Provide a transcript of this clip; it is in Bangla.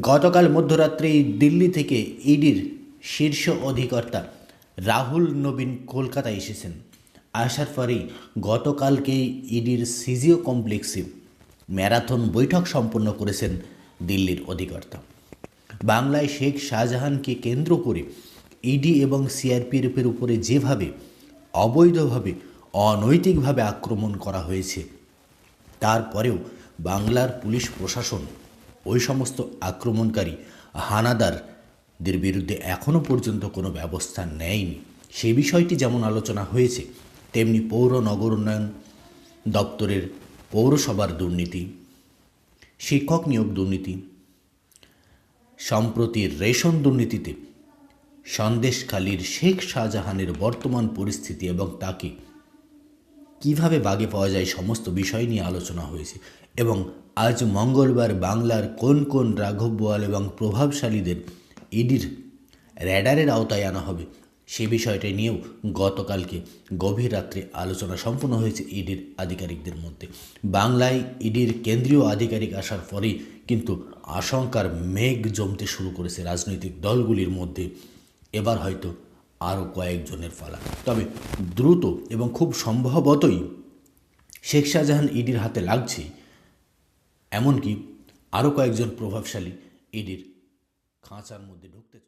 গতকাল মধ্যরাত্রে দিল্লি থেকে ইডির শীর্ষ অধিকর্তা রাহুল নবীন কলকাতায় এসেছেন। আসার পরেই গতকালকেই ইডির সিজিও কমপ্লেক্সে ম্যারাথন বৈঠক সম্পন্ন করেছেন দিল্লির অধিকর্তা। বাংলায় শেখ শাহজাহানকে কেন্দ্র করে ইডি এবং সিআরপিএফের উপরে যেভাবে অবৈধভাবে, অনৈতিকভাবে আক্রমণ করা হয়েছে, তারপরেও বাংলার পুলিশ প্রশাসন ওই সমস্ত আক্রমণকারী হানাদারদের বিরুদ্ধে এখনও পর্যন্ত কোনো ব্যবস্থা নেয়নি। সেই বিষয়টি যেমন আলোচনা হয়েছে, তেমনি পৌর নগর উন্নয়ন দপ্তরের পৌরসভার দুর্নীতি, শিক্ষক নিয়োগ দুর্নীতি, সম্প্রতি রেশন দুর্নীতিতে সন্দেশখালীর শেখ শাহজাহানের বর্তমান পরিস্থিতি এবং তাকে কীভাবে বাগে পাওয়া যায় সমস্ত বিষয় নিয়ে আলোচনা হয়েছে এবং আজ মঙ্গলবার বাংলার কোন কোন রাঘব বোয়াল এবং প্রভাবশালীদের ইডির র্যাডারের আওতায় আনা হবে সে বিষয়টা নিয়েও গতকালকে গভীর রাত্রে আলোচনা সম্পন্ন হয়েছে ইডির আধিকারিকদের মধ্যে। বাংলায় ইডির কেন্দ্রীয় আধিকারিক আসার পরেই কিন্তু আশঙ্কার মেঘ জমতে শুরু করেছে রাজনৈতিক দলগুলির মধ্যে। এবার হয়তো আরও কয়েকজনের ফলা। তবে দ্রুত এবং খুব সম্ভবতই শেখ শাহজাহান ইডির হাতে লাগছে এমনকি আরও কয়েকজন প্রভাবশালী ইডির খাঁচার মধ্যে ঢুকতে